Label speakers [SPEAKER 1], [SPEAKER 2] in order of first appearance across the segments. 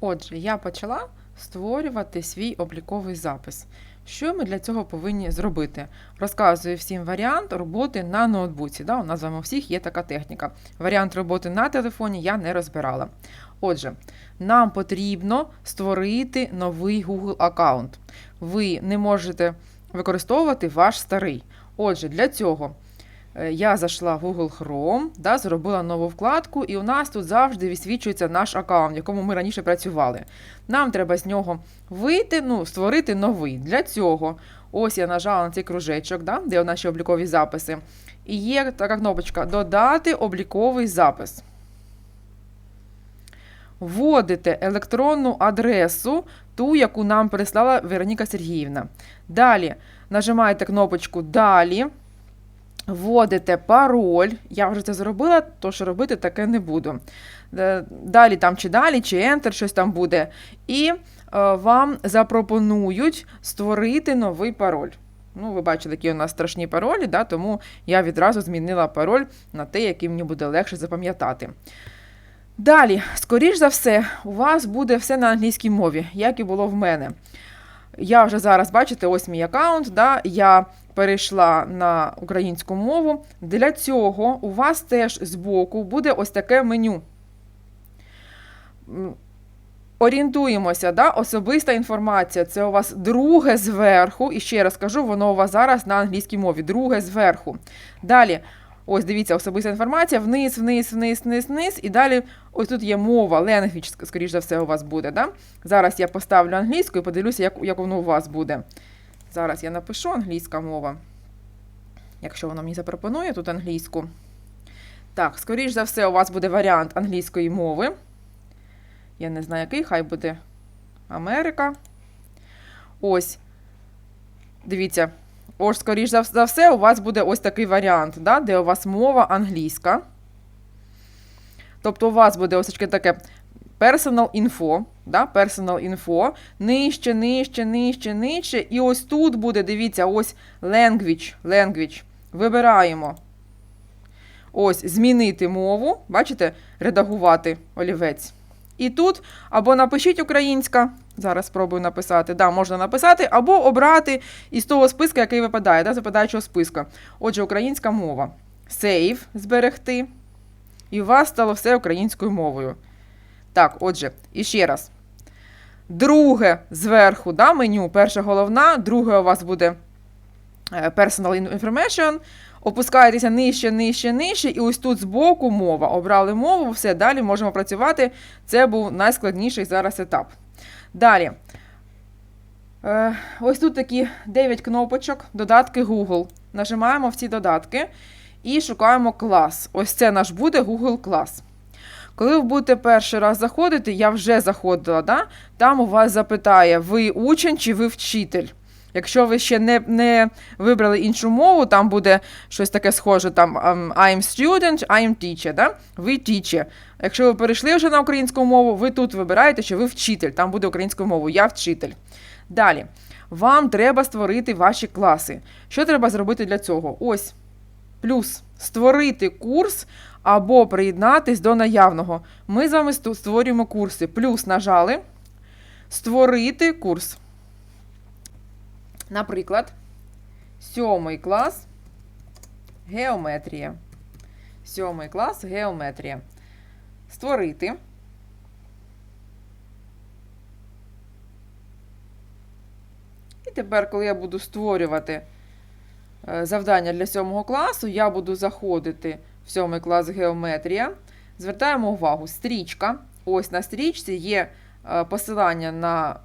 [SPEAKER 1] Отже, я почала створювати свій обліковий запис. Що ми для цього повинні зробити? Розказую всім варіант роботи на ноутбуці. Да? У нас з вами у всіх є така техніка. Варіант роботи на телефоні я не розбирала. Отже, нам потрібно створити новий Google аккаунт. Ви не можете використовувати ваш старий. Отже, для цього я зайшла в Google Chrome, да, зробила нову вкладку, і у нас тут завжди висвічується наш аккаунт, в якому ми раніше працювали. Нам треба з нього вийти, ну, створити новий. Для цього ось я нажала на цей кружечок, да, де наші облікові записи. І є така кнопочка Додати обліковий запис. Вводите електронну адресу, ту, яку нам переслала Вероніка Сергіївна. Далі нажимаєте кнопочку Далі. Вводите пароль. Я вже це зробила, то що робити таке не буду. Е, Далі там чи далі, чи Enter, щось там буде. І е, вам запропонують створити новий пароль. Ну, ви бачите, які у нас страшні паролі, да, тому я відразу змінила пароль на те, який мені буде легше запам'ятати. Далі, скоріш за все, у вас буде все на англійській мові, як і було в мене. Я вже зараз, бачите, ось мій аккаунт, да, я перейшла на українську мову. Для цього у вас теж збоку буде ось таке меню. Орієнтуємося, да? особиста інформація. Це у вас друге зверху. І ще раз кажу, воно у вас зараз на англійській мові. Друге зверху. Далі, ось дивіться, особиста інформація, вниз, вниз, вниз, вниз, вниз. І далі ось тут є мова, language, скоріш за все, у вас буде. Да? Зараз я поставлю англійську і подивлюся, як, як воно у вас буде. Зараз я напишу англійська мова. Якщо воно мені запропонує тут англійську. Так, скоріш за все, у вас буде варіант англійської мови. Я не знаю, який, хай буде Америка. Ось. Дивіться. Ось, скоріш за все, у вас буде ось такий варіант, да, де у вас мова англійська. Тобто, у вас буде ось таке personal info, да, personal info, нижче, нижче, нижче, нижче. І ось тут буде, дивіться, ось language, language. Вибираємо. Ось, змінити мову. Бачите, редагувати олівець. І тут або напишіть українська. Зараз спробую написати. Да, можна написати, або обрати із того списка, який випадає, да, з випадаючого списка. Отже, українська мова. Save зберегти. І у вас стало все українською мовою. Так, отже, і ще раз. Друге зверху да, меню, перша головна, друге у вас буде е, personal information. Опускаєтеся нижче, нижче, нижче, і ось тут збоку мова. Обрали мову, все, далі можемо працювати. Це був найскладніший зараз етап. Далі. Е, ось тут такі 9 кнопочок, додатки Google. Нажимаємо в ці додатки і шукаємо клас. Ось це наш буде Google клас. Коли ви будете перший раз заходити, я вже заходила, да? там у вас запитає, ви учень чи ви вчитель. Якщо ви ще не, не вибрали іншу мову, там буде щось таке схоже, там um, I'm student, I'm teacher, да? ви teacher. Якщо ви перейшли вже на українську мову, ви тут вибираєте, що ви вчитель, там буде українською мовою, я вчитель. Далі, вам треба створити ваші класи. Що треба зробити для цього? Ось, плюс створити курс або приєднатись до наявного. Ми з вами створюємо курси. Плюс нажали створити курс. Наприклад, сьомий клас геометрія. Сьомий клас геометрія. Створити. І тепер, коли я буду створювати е, завдання для сьомого класу, я буду заходити в сьомий клас геометрія. Звертаємо увагу, стрічка. Ось на стрічці є е, посилання на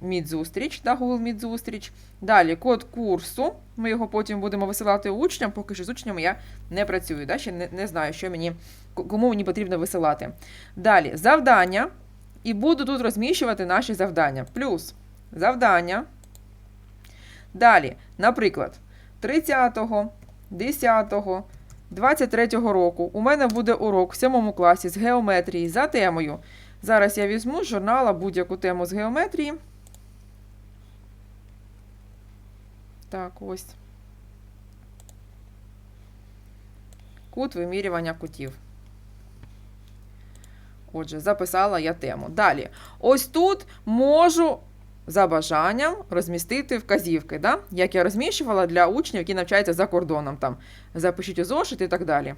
[SPEAKER 1] Мідзустріч, да, Google Мідзустріч. Далі код курсу. Ми його потім будемо висилати учням. Поки що з учнями я не працюю. Да? Ще не, не знаю, що мені, кому мені потрібно висилати. Далі завдання. І буду тут розміщувати наші завдання. Плюс завдання. Далі, наприклад, 30-го, 10-го, 23-го року у мене буде урок в 7 класі з геометрії за темою. Зараз я візьму з журнала будь-яку тему з геометрії. Так, ось. Кут вимірювання кутів. Отже, записала я тему. Далі, ось тут можу за бажанням розмістити вказівки, да? як я розміщувала для учнів, які навчаються за кордоном. Там запишіть у зошит і так далі.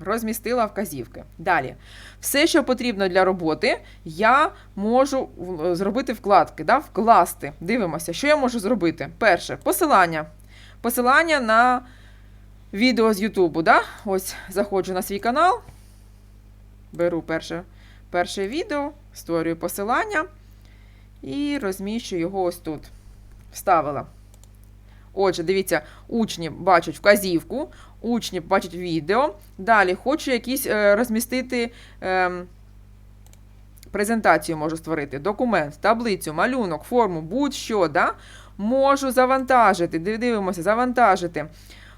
[SPEAKER 1] Розмістила вказівки. Далі. Все, що потрібно для роботи, я можу зробити вкладки, да? вкласти. Дивимося, що я можу зробити. Перше, посилання. Посилання на відео з Ютубу. Да? Ось заходжу на свій канал, беру перше, перше відео, створюю посилання і розміщу його ось тут. Вставила. Отже, дивіться, учні бачать вказівку, учні бачать відео. Далі хочу якісь е, розмістити ем, презентацію можу створити, документ, таблицю, малюнок, форму, будь-що. Да? Можу завантажити. Дивимося, завантажити.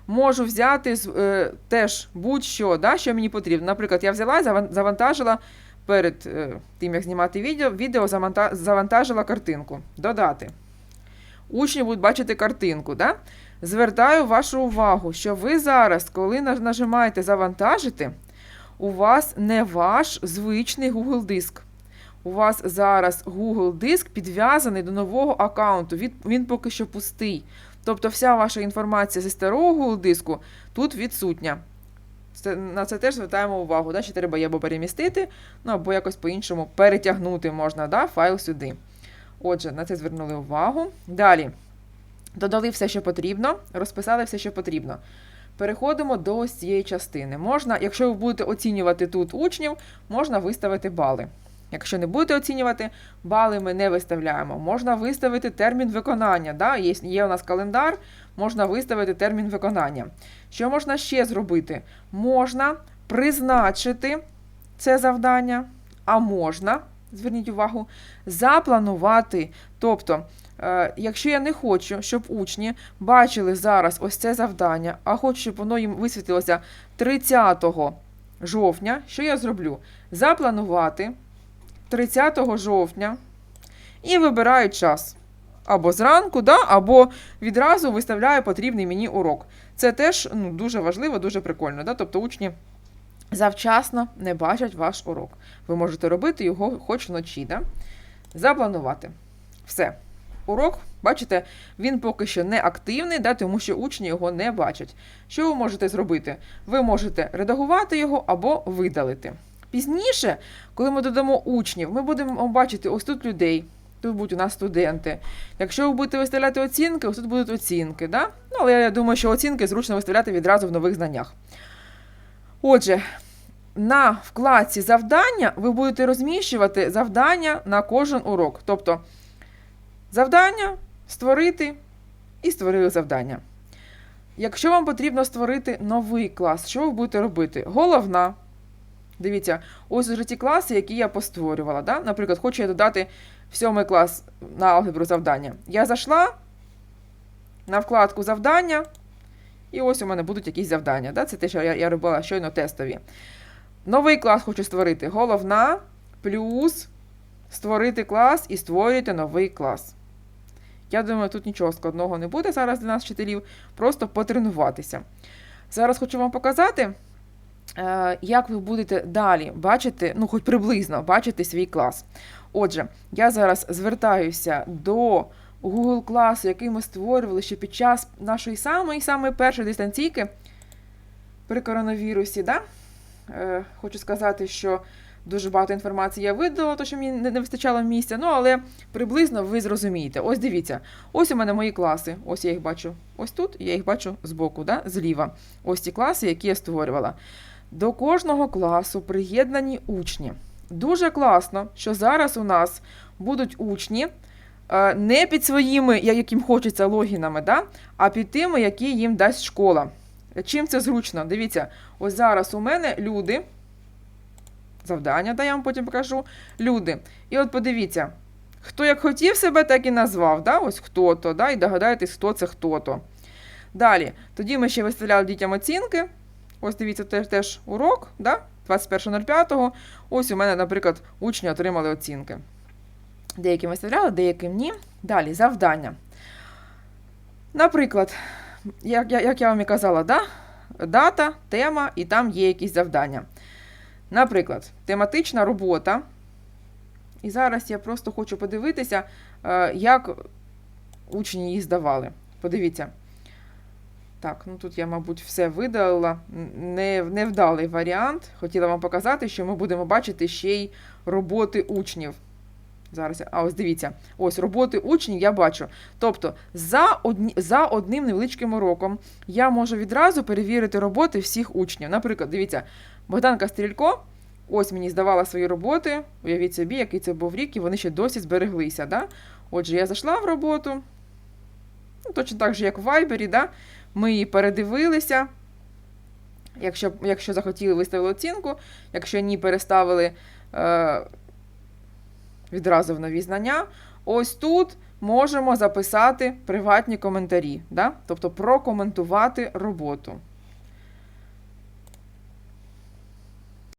[SPEAKER 1] Можу взяти е, теж будь-що, да, що мені потрібно. Наприклад, я взяла і завантажила перед е, тим, як знімати відео, відео завантажила картинку. Додати. Учні будуть бачити картинку. Да? Звертаю вашу увагу, що ви зараз, коли нажимаєте завантажити, у вас не ваш звичний Google диск. У вас зараз Google диск підв'язаний до нового аккаунту. Він, він поки що пустий. Тобто вся ваша інформація зі старого Google диску тут відсутня. Це, на це теж звертаємо увагу. Да? Чи треба або перемістити, ну або якось по-іншому перетягнути можна да? файл сюди. Отже, на це звернули увагу. Далі. Додали все, що потрібно, розписали все, що потрібно. Переходимо до ось цієї частини. Можна, якщо ви будете оцінювати тут учнів, можна виставити бали. Якщо не будете оцінювати, бали ми не виставляємо. Можна виставити термін виконання. Да? Є, є у нас календар, можна виставити термін виконання. Що можна ще зробити? Можна призначити це завдання, а можна, зверніть увагу, запланувати. Тобто, е, якщо я не хочу, щоб учні бачили зараз ось це завдання, а хочу, щоб воно їм висвітилося 30 жовтня, що я зроблю? Запланувати 30 жовтня і вибираю час. Або зранку, да, або відразу виставляю потрібний мені урок. Це теж ну, дуже важливо, дуже прикольно. Да? Тобто учні завчасно не бачать ваш урок. Ви можете робити його хоч вночі. Да? Запланувати. Все. Урок, бачите, він поки що не активний, да, тому що учні його не бачать. Що ви можете зробити? Ви можете редагувати його або видалити. Пізніше, коли ми додамо учнів, ми будемо бачити ось тут людей. Тут будуть у нас студенти. Якщо ви будете виставляти оцінки, ось тут будуть оцінки. Да? Ну, але я думаю, що оцінки зручно виставляти відразу в нових знаннях. Отже, на вкладці завдання ви будете розміщувати завдання на кожен урок. Тобто завдання створити і створили завдання. Якщо вам потрібно створити новий клас, що ви будете робити? Головна. Дивіться, ось вже ті класи, які я постворювала. Да? Наприклад, хочу я додати в сьомий клас на алгебру завдання. Я зайшла на вкладку завдання, і ось у мене будуть якісь завдання. Да? Це те, що я, я робила щойно тестові. Новий клас хочу створити. Головна плюс створити клас і створюєте новий клас. Я думаю, тут нічого складного не буде зараз для нас, вчителів, просто потренуватися. Зараз хочу вам показати, як ви будете далі бачити, ну, хоч приблизно бачити свій клас. Отже, я зараз звертаюся до Google класу, який ми створювали ще під час нашої самої самої першої дистанційки при коронавірусі. Да? Е, хочу сказати, що дуже багато інформації я видала, то що мені не, не вистачало місця. Ну, але приблизно ви зрозумієте. Ось дивіться, ось у мене мої класи. Ось я їх бачу ось тут, я їх бачу збоку, да? зліва. Ось ті класи, які я створювала. До кожного класу приєднані учні. Дуже класно, що зараз у нас будуть учні е, не під своїми, я- яким хочеться логінами, да? а під тими, які їм дасть школа. Чим це зручно? Дивіться, ось зараз у мене люди. Завдання, да, я вам потім покажу. Люди. І от подивіться, хто як хотів себе, так і назвав. Да? Ось хто-то, да? і догадаєтесь, хто це хто-то. Далі, тоді ми ще виставляли дітям оцінки. Ось дивіться, теж, теж урок, да? 21.05. Ось у мене, наприклад, учні отримали оцінки. Деяким виставляли, деяким ні. Далі, завдання. Наприклад, як, як, як я вам і казала, да? дата, тема, і там є якісь завдання. Наприклад, тематична робота. І зараз я просто хочу подивитися, е, як учні її здавали. Подивіться. Так, ну тут я, мабуть, все видалила. Не, невдалий варіант. Хотіла вам показати, що ми будемо бачити ще й роботи учнів. Зараз, а ось дивіться, ось роботи учнів я бачу. Тобто, за, одні, за одним невеличким уроком я можу відразу перевірити роботи всіх учнів. Наприклад, дивіться, Богданка Стрілько, ось мені здавала свої роботи. Уявіть собі, який це був рік, і вони ще досі збереглися. Да? Отже, я зайшла в роботу. Ну, точно так же, як в Вайбері, да? Ми її передивилися. Якщо, якщо захотіли, виставили оцінку, якщо ні, переставили е, відразу в нові знання. Ось тут можемо записати приватні коментарі, да? тобто прокоментувати роботу.